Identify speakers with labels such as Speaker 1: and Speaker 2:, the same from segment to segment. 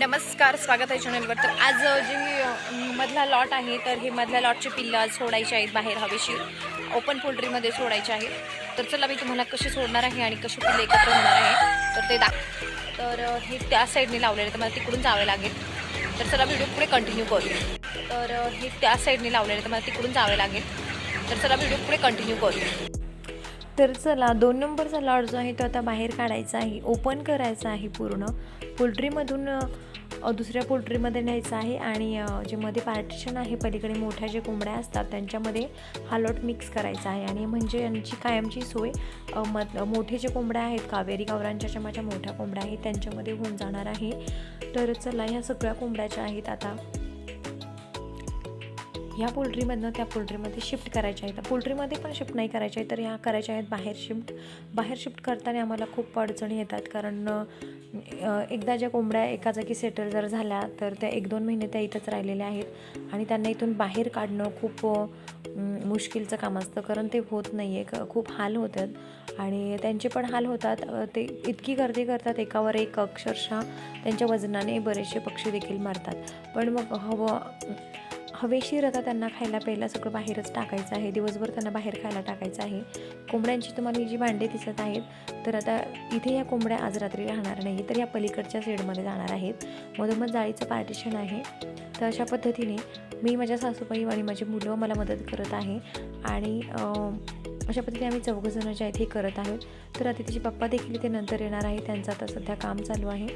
Speaker 1: नमस्कार स्वागत आहे चॅनलवर. तर आज जे मधला लॉट आहे तर हे मधल्या लॉटचे पिल्लं सोडायची सोडायचे आहेत बाहेर हवेशीर ओपन पोल्ट्रीमध्ये सोडायचे आहेत. तर चला मी तुम्हाला कसे सोडणार आहे आणि कसे पिल्ले एकत्र होणार आहे तर ते दाख तर हे त्या साईडने लावलेले तर मला तिकडून जावे लागेल. तर चला व्हिडिओ पुढे कंटिन्यू करू. तर हे त्या साईडने लावलेले तर मला तिकडून जावे लागेल. तर चला व्हिडिओ पुढे कंटिन्यू करू.
Speaker 2: तर चला दोन नंबरचा लॉट जो आहे तो आता बाहेर काढायचा आहे. ओपन करायचा आहे पूर्ण. पोल्ट्रीमधून दुसऱ्या पोल्ट्रीमध्ये न्यायचं आहे आणि जे मध्ये पार्टिशन आहे पलीकडे मोठ्या जे कोंबड्या असतात त्यांच्यामध्ये हा लॉट मिक्स करायचा आहे. आणि म्हणजे यांची कायमची सोय मत मोठे जे कोंबड्या आहेत कावेरी गावरांच्या ज्या माझ्या मोठ्या कोंबड्या आहेत त्यांच्यामध्ये होऊन जाणार आहे. तर चला ह्या सगळ्या कोंबड्या ज्या आहेत आता ह्या पोल्ट्रीमधनं त्या पोल्ट्रीमध्ये शिफ्ट करायच्या आहेत. पोल्ट्रीमध्ये पण शिफ्ट नाही करायच्या आहेत तर ह्या करायच्या आहेत बाहेर शिफ्ट. बाहेर शिफ्ट करताना आम्हाला खूप अडचणी येतात कारण एकदा ज्या कोंबड्या एका जागी सेटल जर झाल्या तर त्या एक दोन महिने त्या इथंच राहिलेल्या आहेत. आणि त्यांना इथून बाहेर काढणं खूप मुश्किलचं काम असतं कारण ते होत नाही आहे खूप हाल होतात. आणि त्यांचे पण हाल होतात. ते इतकी गर्दी करतात एकावर एक अक्षरशः त्यांच्या वजनाने बरेचसे पक्षी देखील मारतात. पण मग हवं हवेशीर आता त्यांना खायला प्यायला सगळं बाहेरच टाकायचं आहे. दिवसभर त्यांना बाहेर खायला टाकायचं आहे. कोंबड्यांची तुम्हाला ही जी भांडे दिसत आहेत तर आता इथे या कोंबड्या आज रात्री राहणार नाही तर या पलीकडच्या शेडमध्ये जाणार आहेत. मधोमध जाळीचं पार्टिशन आहे. तर अशा पद्धतीने मी माझ्या सासूबाई आणि माझी मुलं मला मदत करत आहे आणि अशा पद्धतीने आम्ही चौघंजणं ज्या इथे करत आहोत. तर आता पप्पा देखील ते नंतर येणार आहे त्यांचं आता सध्या काम चालू आहे.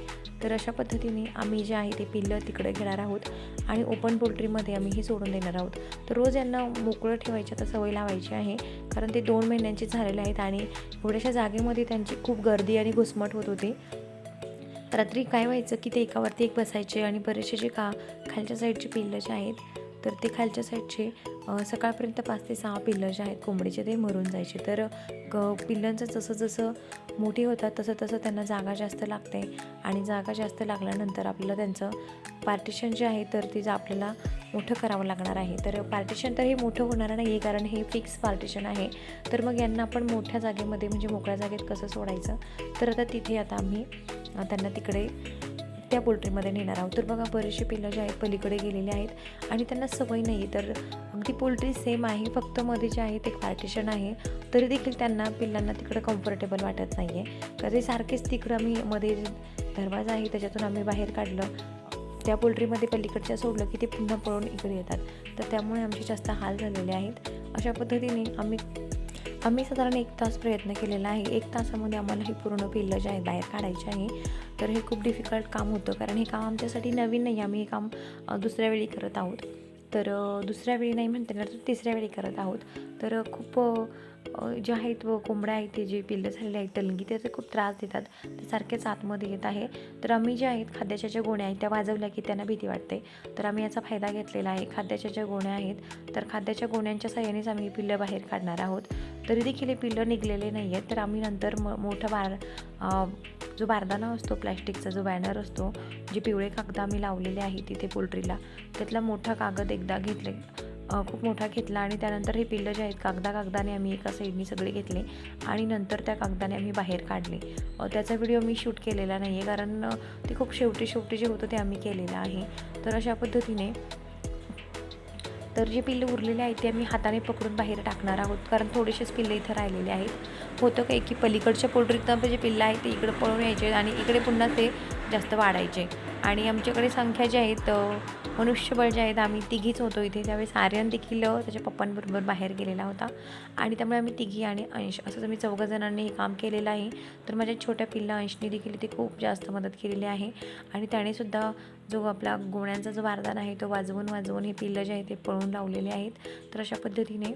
Speaker 2: तर अशा पद्धतीने आम्ही जे आहे ते पिल्लं तिकडे घेणार आहोत आणि ओपन पोल्ट्रीमध्ये आम्ही हे सोडून देणार आहोत. तर रोज यांना मोकळं ठेवायची आता सवय लावायची आहे कारण ते दोन महिन्यांचे झालेले आहेत आणि एवढ्याशा जागेमध्ये त्यांची खूप गर्दी आणि घुसमट होत होती. रात्री काय व्हायचं की ते एकावरती एक बसायचे आणि बरेचसे जे का खालच्या साईडचे पिल्लं जे आहेत तर ते खालच्या साईडचे सकाळपर्यंत पाच ते सहा पिल्लं जे आहेत कोंबडीचे ते मरून जायचे. तर ग पिल्लांचं जसं जसं मोठी होतात तसं तसं त्यांना जागा जास्त लागते. आणि जागा जास्त लागल्यानंतर आपल्याला त्यांचं पार्टिशन जे आहे तर ते आपल्याला मोठं करावं लागणार आहे. तर पार्टिशन तर हे मोठं होणार नाही आहे कारण हे फिक्स पार्टिशन आहे. तर मग यांना आपण मोठ्या जागेमध्ये म्हणजे मोकळ्या जागेत कसं सोडायचं? तर आता तिथे आता आम्ही त्यांना तिकडे त्या पोल्ट्रीमध्ये नेणार आहोत. तर बघा बरेचसे पिल्लं जे आहेत पलीकडे गेलेले आहेत आणि त्यांना सवय नाही. तर अगदी पोल्ट्री सेम आहे फक्त मध्ये जे आहे ते पार्टिशन आहे. तरी देखील त्यांना पिल्लांना तिकडं कम्फर्टेबल वाटत नाही आहे तर ते सारखेच तिकडं आम्ही मध्ये दरवाजा आहे त्याच्यातून आम्ही बाहेर काढलं. त्या पोल्ट्रीमध्ये पलीकडच्या सोडलं की ते पुन्हा पळून इकडे येतात. तर त्यामुळे आमचे जास्त हाल झालेले आहेत. अशा पद्धतीने आम्ही आम्ही साधारण एक तास प्रयत्न केलेला आहे. एक तासामध्ये आम्हाला हे पूर्ण पिल्लं जे आहे बाहेर काढायचे आहे. तर हे खूप डिफिकल्ट काम होतं. कारण हे काम आमच्यासाठी नवीन नाही. आम्ही हे काम दुसऱ्या वेळी करत आहोत. तर दुसऱ्या वेळी नाही म्हणता येणार तर तिसऱ्या वेळी करत आहोत. तर खूप जे आहेत व कोंबड्या आहेत ते जे पिल्लं झालेले आहेत तलंगी ते खूप त्रास देतात. ते सारखेच आतमध्ये येत आहे. तर आम्ही जे आहेत खाद्याच्या ज्या गोण्या आहेत त्या वाजवल्या की त्यांना भीती वाटते. तर आम्ही याचा फायदा घेतलेला आहे. खाद्याच्या ज्या गोण्या आहेत तर खाद्याच्या गोण्यांच्या साह्यानेच आम्ही पिल्लं बाहेर काढणार आहोत. तरी देखील हे पिल्लं निघलेले नाही आहेत तर आम्ही नंतर म मोठा बार जो बारदाना असतो प्लॅस्टिकचा जो बॅनर असतो जे पिवळे कागद आम्ही लावलेले आहे तिथे पोल्ट्रीला त्यातला मोठा कागद एकदा घेतले खूप मोठा घेतला आणि त्यानंतर हे पिल्लं जे आहेत कागदा कागदाने आम्ही एका साईडनी सगळे घेतले आणि नंतर त्या कागदाने आम्ही बाहेर काढले. त्याचा व्हिडिओ मी शूट केलेला नाही आहे कारण ते खूप शेवटी शेवटी जे होतं ते आम्ही केलेलं आहे. तर अशा पद्धतीने तर जे पिल्लं उरलेले आहेत ते आम्ही हाताने पकडून बाहेर टाकणार आहोत. कारण थोडेसेच पिल्लं इथं राहिलेले आहेत. होतं काय की पलीकडच्या पोल्ट्रीतनं जे पिल्लं आहेत ते इकडे पळून यायचे आणि इकडे पुन्हा ते जास्त वाढायचे. आणि आमच्याकडे संख्या जी आहेत मनुष्यबळ जे आहेत आम्ही तिघीच होतो इथे. त्यावेळेस आर्यन देखील त्याच्या पप्पांबरोबर बाहेर गेलेला होता. आणि त्यामुळे आम्ही तिघी आणि अंश असं जर मी चौघं जणांनी हे काम केलेलं आहे. तर माझ्या छोट्या पिल्ला अंशनी देखील इथे खूप जास्त मदत केलेली आहे. आणि त्यानेसुद्धा जो आपला गोण्यांचा जो वारदान आहे तो वाजवून वाजवून हे पिल्लं जे आहे ते पळून लावलेले आहेत. तर अशा पद्धतीने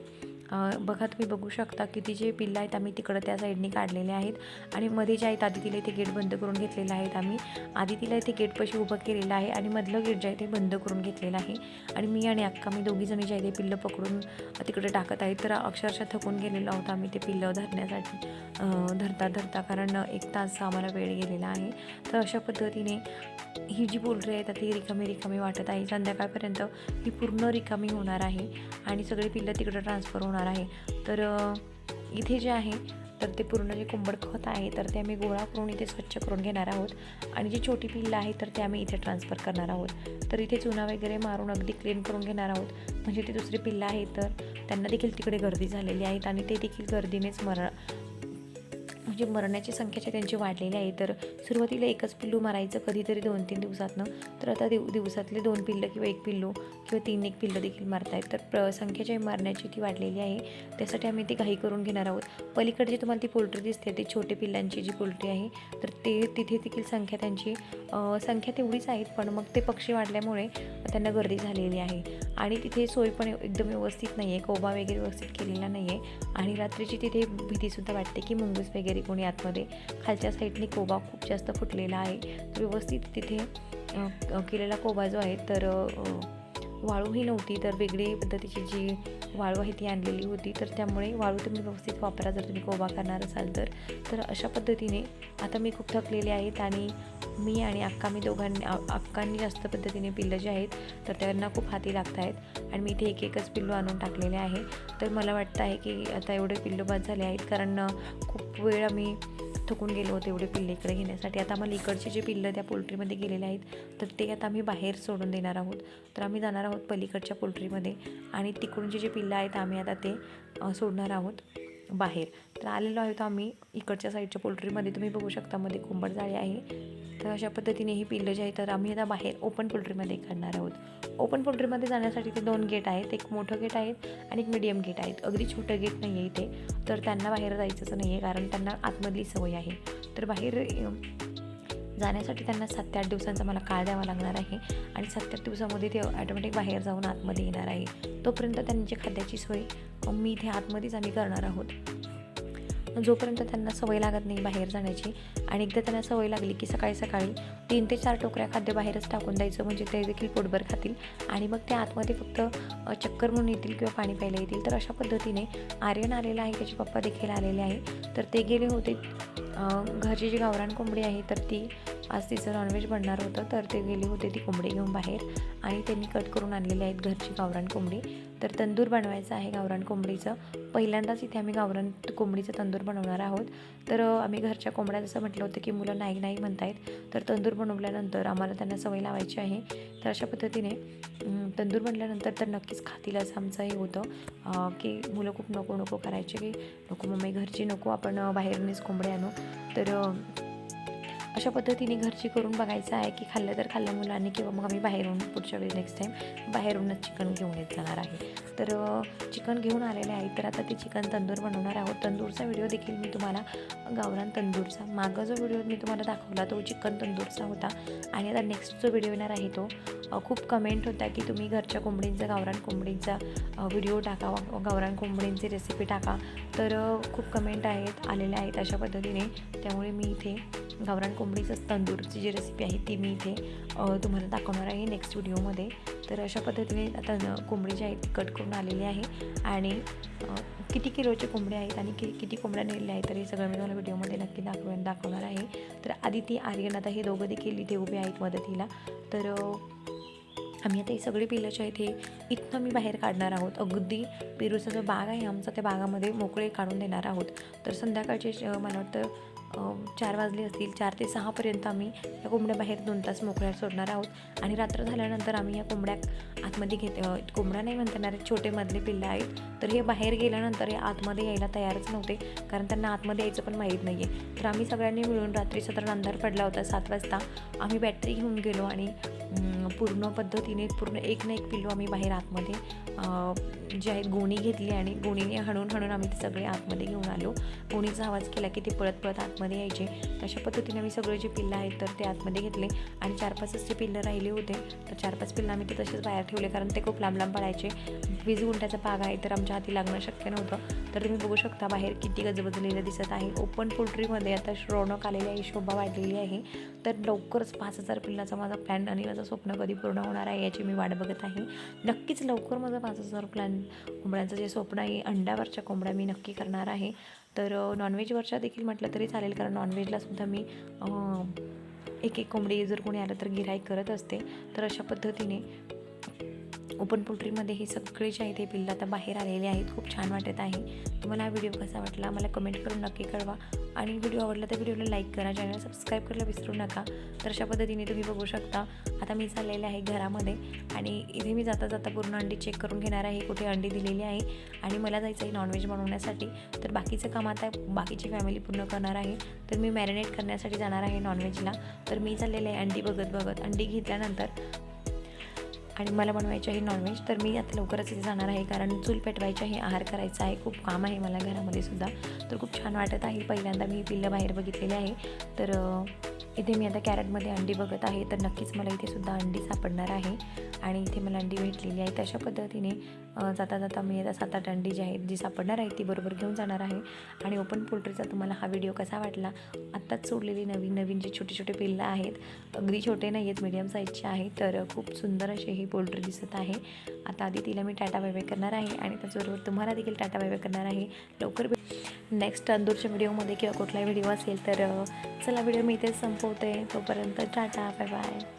Speaker 2: बघा तुम्ही बघू शकता किती जे पिल्लं आहेत आम्ही तिकडं त्या साईडने काढलेले आहेत. आणि मध्ये जे आहेत आधी तिला इथे गेट बंद करून घेतलेलं आहेत आम्ही. आधी तिला इथे गेटपाशी उभं केलेलं आहे आणि मधलं गेट जे आहे ते बंद करून घेतलेलं आहे. आणि मी आणि अक्का मी दोघीजणी जे आहे ते पिल्लं पकडून तिकडे टाकत आहेत. तर अक्षरशः थकून गेलेलो आहोत आम्ही ते पिल्लं धरण्यासाठी. धरता धरता कारण एक तास आम्हाला वेळ गेलेला आहे. तर अशा पद्धतीने ही जी पोल्ट्री आहे ती रिकामी रिकामी वाटत आहे. संध्याकाळपर्यंत ही पूर्ण रिकामी होणार आहे. आणि सगळी पिल्लं तिकडं ट्रान्सफर होणार आहे. तर इथे जे आहे तर ते पूर्ण जे कोंबड खत आहे तर ते आम्ही गोळा करून इथे स्वच्छ करून घेणार आहोत. आणि जी छोटी पिल्लं आहे तर ते आम्ही इथे ट्रान्सफर करणार आहोत. तर इथे चुना वगैरे मारून अगदी क्लीन करून घेणार आहोत. म्हणजे ते दुसरी पिल्लं आहे तर त्यांना देखील तिकडे गर्दी झालेली आहेत आणि ते देखील गर्दीनेच मर म्हणजे मरण्याची संख्या जी त्यांची वाढलेली आहे तर सुरुवातीला एकच पिल्लू मारायचं कधीतरी दोन तीन दिवसातनं. तर आता दिव दिवसातले दोन पिल्लं किंवा एक पिल्लू किंवा तीन एक पिल्लं देखील मारतायत. तर प्र संख्या जी मारण्याची ती वाढलेली आहे. त्यासाठी आम्ही ती घाई करून घेणार आहोत. पलीकडे जी तुम्हाला ती पोल्ट्री दिसते ती छोटे पिल्लांची जी पोल्ट्री आहे तर ते तिथे देखील संख्या त्यांची संख्या तेवढीच आहेत पण मग ते पक्षी वाढल्यामुळे त्यांना गर्दी झालेली आहे. आणि तिथे सोय पण एकदम व्यवस्थित नाही आहे कोबा वगैरे व्यवस्थित केलेला नाही आहे आणि रात्रीची तिथे भीतीसुद्धा वाटते की मुंगूस वगैरे कोणी आतमध्ये खालच्या साईडने कोबा खूप जास्त फुटलेला आहे. व्यवस्थित तिथे केलेला कोबा जो आहे तर वाळूही नव्हती तर वेगळी पद्धतीची जी वाळू आहे ती आणलेली होती. तर त्यामुळे वाळू तुम्ही व्यवस्थित वापरा जर तुम्ही कोबा करणार असाल तर. तर अशा पद्धतीने आता मी खूप थकलेले आहेत आणि मी आणि अक्का मी दोघांनी अक्कांनी जास्त पद्धतीने पिल्लं जी आहेत तर त्यांना खूप हाती लागत आहेत. आणि मी इथे एक एकच पिल्लू आणून टाकलेले आहे. तर मला वाटतं आहे की आता एवढे पिल्लू बाद झाले आहेत कारण खूप खूप वेळ आम्ही थकून गेलो होतो एवढे पिल्ले इकडे घेण्यासाठी. आता आम्हाला इकडचे जे पिल्लं त्या पोल्ट्रीमध्ये गेलेले आहेत तर ते आता आम्ही बाहेर सोडून देणार आहोत. तर आम्ही जाणार आहोत पलीकडच्या पोल्ट्रीमध्ये आणि तिकडून जे पिल्लं आहेत आम्ही आता ते सोडणार आहोत बाहेर. तर आलेलो आहोत आम्ही इकडच्या साईडच्या पोल्ट्रीमध्ये. तुम्ही बघू शकता मध्ये कोंबड जाळी आहे तर अशा पद्धतीने ही पिल्लं जे आहे तर आम्ही आता बाहेर ओपन पोल्ट्रीमध्ये काढणार आहोत. ओपन पोल्ट्रीमध्ये जाण्यासाठी ते दोन गेट आहेत. एक मोठं गेट आहेत आणि एक मीडियम गेट आहेत. अगदी छोटं गेट नाही आहे इथे. तर त्यांना बाहेर जायचंच नाही आहे कारण त्यांना आतमधली सवय आहे. तर बाहेर जाण्यासाठी त्यांना सात ते आठ दिवसांचा मला काळ द्यावा लागणार आहे आणि सात ते आठ दिवसामध्ये ते ऑटोमॅटिक बाहेर जाऊन आतमध्ये येणार आहे. तोपर्यंत त्यांची खाद्याची सोय मी इथे आतमध्येच आम्ही करणार आहोत. जोपर्यंत त्यांना सवय लागत नाही बाहेर जाण्याची आणि एकदा त्यांना सवय लागली की सकाळी सकाळी तीन ते चार टोकऱ्या खाद्य बाहेरच टाकून द्यायचं म्हणजे ते देखील पोटभर खातील आणि मग ते आतमध्ये फक्त चक्कर म्हणून येतील किंवा पाणी प्यायला येतील. तर अशा पद्धतीने आर्यन आलेला आहे त्याचे पप्पा देखील आलेले आहे. तर ते गेले होते घरची जी गावरान कोंबडी आहे तर ती आज तिचं नॉनव्हेज बनणार होतं तर ते गेले होते ती कोंबडी घेऊन बाहेर आणि त्यांनी कट करून आणलेली आहेत घरची गावरान कोंबडी. तर तंदूर बनवायचं आहे गावरान कोंबडीचं. पहिल्यांदाच इथे आम्ही गावरान कोंबडीचं तंदूर बनवणार आहोत. तर आम्ही घरच्या कोंबड्या जसं म्हटलं होतं की मुलं नाही नाही म्हणतायत तर तंदूर बनवल्यानंतर आम्हाला त्यांना सवय लावायची आहे. तर अशा पद्धतीने तंदूर बनल्यानंतर तर नक्कीच खातील असं आमचं हे होतं की मुलं खूप नको नको करायचे की नको मम्मी घरची नको आपण बाहेरूनच कोंबडे आणू. तर अशा पद्धतीने घरची करून बघायचं आहे की खाल्लं तर खाल्लं मुलांनी किंवा मग आम्ही बाहेरून पुढच्या वेळी नेक्स्ट टाईम बाहेरूनच चिकन घेऊन येत जाणार आहे. तर चिकन घेऊन आलेले आहे तर आता ते चिकन तंदूर बनवणार आहोत. तंदूरचा व्हिडिओ देखील मी तुम्हाला गावरान तंदूरचा. मागं जो व्हिडिओ मी तुम्हाला दाखवला तो चिकन तंदूरचा होता. आणि आता नेक्स्ट जो व्हिडिओ येणार आहे तो खूप कमेंट होता की तुम्ही घरच्या कोंबडींचा गावरान कोंबडींचा व्हिडिओ टाका गावरान कोंबडींची रेसिपी टाका. तर खूप कमेंट आहेत आलेल्या आहेत अशा पद्धतीने. त्यामुळे मी इथे गावरान कोंबडीचं तंदूरची जी रेसिपी आहे ती मी इथे तुम्हाला दाखवणार आहे नेक्स्ट व्हिडिओमध्ये तर अशा पद्धतीने आता कोंबडी जी आहे ती कट करून आलेली आहे. आणि किती किलोचे कोंबडे आहेत आणि कि किती कोंबड्या नेलेल्या आहेत तर हे सगळं मी तुम्हाला व्हिडिओमध्ये नक्की दाखव दाखवणार आहे. तर आदिती आर्यन आता हे दोघं देखील इथे उभे आहेत मदतीला. तर आम्ही आता हे सगळे पिलं आहेत हे इथनं मी बाहेर काढणार आहोत. अगदी पेरूचा जो बाग आहे आमचा त्या बागामध्ये मोकळे काढून देणार आहोत. तर संध्याकाळचे मला वाटतं चार वाजले असतील चार ते सहापर्यंत आम्ही या कोंबड्या बाहेर दोन तास मोकळ्या सोडणार आहोत. आणि रात्र झाल्यानंतर आम्ही या कोंबड्या आतमध्ये घेत कोंबड्या नाही म्हणता छोटे मधले पिल्लं आहेत. तर हे बाहेर गेल्यानंतर हे आतमध्ये यायला तयारच नव्हते कारण त्यांना आतमध्ये यायचं पण माहीत नाही आहे तर आम्ही सगळ्यांनी मिळून रात्री साधारण अंधार पडला होता सात वाजता. आम्ही बॅटरी घेऊन गेलो आणि पूर्ण पद्धतीने पूर्ण एक ना एक पिल्लू आम्ही बाहेर आतमध्ये जे आहे गोणी घेतली आणि गोणीने हणून हणून आम्ही ते सगळे आतमध्ये घेऊन आलो. गोणीचा आवाज केला की ते पळत पळत आतमध्ये यायचे. तशा पद्धतीने आम्ही सगळे जे पिल्लं आहेत तर ते आतमध्ये घेतले. आणि चार पाचच जे पिल्लं राहिले होते तर चार पाच पिल्लं आम्ही ते तसेच बाहेर ठेवले कारण ते खूप लांब लांब पडायचे वीज गुंट्याचा भाग आहे तर आमच्या हाती लागणं शक्य नव्हतं. तर तुम्ही बघू शकता बाहेर किती गजबजलेलं दिसत आहे. ओपन पोल्ट्रीमध्ये आता रौनक आलेली आहे शोभा वाढलेली आहे. तर लवकरच पाच हजार पिल्लाचा माझा प्लॅन आणि माझं स्वप्न कधी पूर्ण होणार आहे याची मी वाट बघत आहे. नक्कीच लवकर माझं पाच हजार प्लॅन कोंबड्यांचं जे स्वप्न आहे अंड्यावरच्या कोंबड्या मी नक्की करणार आहे. तर नॉनव्हेजवरच्या देखील म्हटलं तरी चालेल कारण नॉनव्हेजला सुद्धा मी एक एक कोंबडी जर कोणी आलं तर गिराईक करत असते. तर अशा पद्धतीने ओपन पोल्ट्रीमध्ये हे सगळे जे आहे ते पिल्लं आता बाहेर आलेले आहेत. खूप छान वाटत आहे. तुम्हाला हा व्हिडिओ कसा वाटला मला कमेंट करून नक्की कळवा. आणि व्हिडिओ आवडला तर व्हिडिओला लाईक करा चॅनल सबस्क्राईब करायला विसरू नका. तर अशा पद्धतीने तुम्ही बघू शकता. आता मी चाललेले आहे घरामध्ये आणि इथे मी जाता जाता पूर्ण अंडी चेक करून घेणार आहे कुठे अंडी दिलेली आहे. आणि मला जायचं आहे नॉनव्हेज बनवण्यासाठी. तर बाकीचं काम आता बाकीची फॅमिली पूर्ण करणार आहे. तर मी मॅरिनेट करण्यासाठी जाणार आहे नॉनव्हेजला तर मी चाललेले आहे अंडी बघत बघत. अंडी घेतल्यानंतर आणि मला बनवायचं आहे नॉनव्हेज तर मी आता लवकरच इथे जाणार आहे कारण चूल पेटवायचं आहे आहार करायचा आहे खूप काम आहे मला घरामध्ये सुद्धा. तर खूप छान वाटत आहे. पहिल्यांदा मी पिल्लं बाहेर बघितलेले आहे. तर इथे मी आता कॅरेटमध्ये अंडी बघत आहे तर नक्कीच मला इथे सुद्धा अंडी सापडणार आहे. आणि इथे मला अंडी भेटलेली आहे तशा पद्धतीने जाता जाता मी आता सात आठ अंडी जी आहेत जी सापडणार आहे ती बरोबर घेऊन जाणार आहे. आणि ओपन पोल्ट्रीचा तुम्हाला हा व्हिडिओ कसा वाटला? आत्ताच सोडलेली नवीन नवीन जे छोटे छोटे पिल्लं आहेत अगदी छोटे नाही आहेत मीडियम साईजचे आहेत तर खूप सुंदर असे ही पोल्ट्री दिसत आहे. आता आधी तिला मी टाटा बायबाय करणार आहे आणि त्याचबरोबर तुम्हाला देखील टाटा बायबाय करणार आहे. लवकर भेट नेक्स्ट तंदूरच्या व्हिडिओमध्ये किंवा कुठलाही व्हिडिओ असेल तर चला व्हिडिओ मी इथेच संपवते. तोपर्यंत टाटा बाय बाय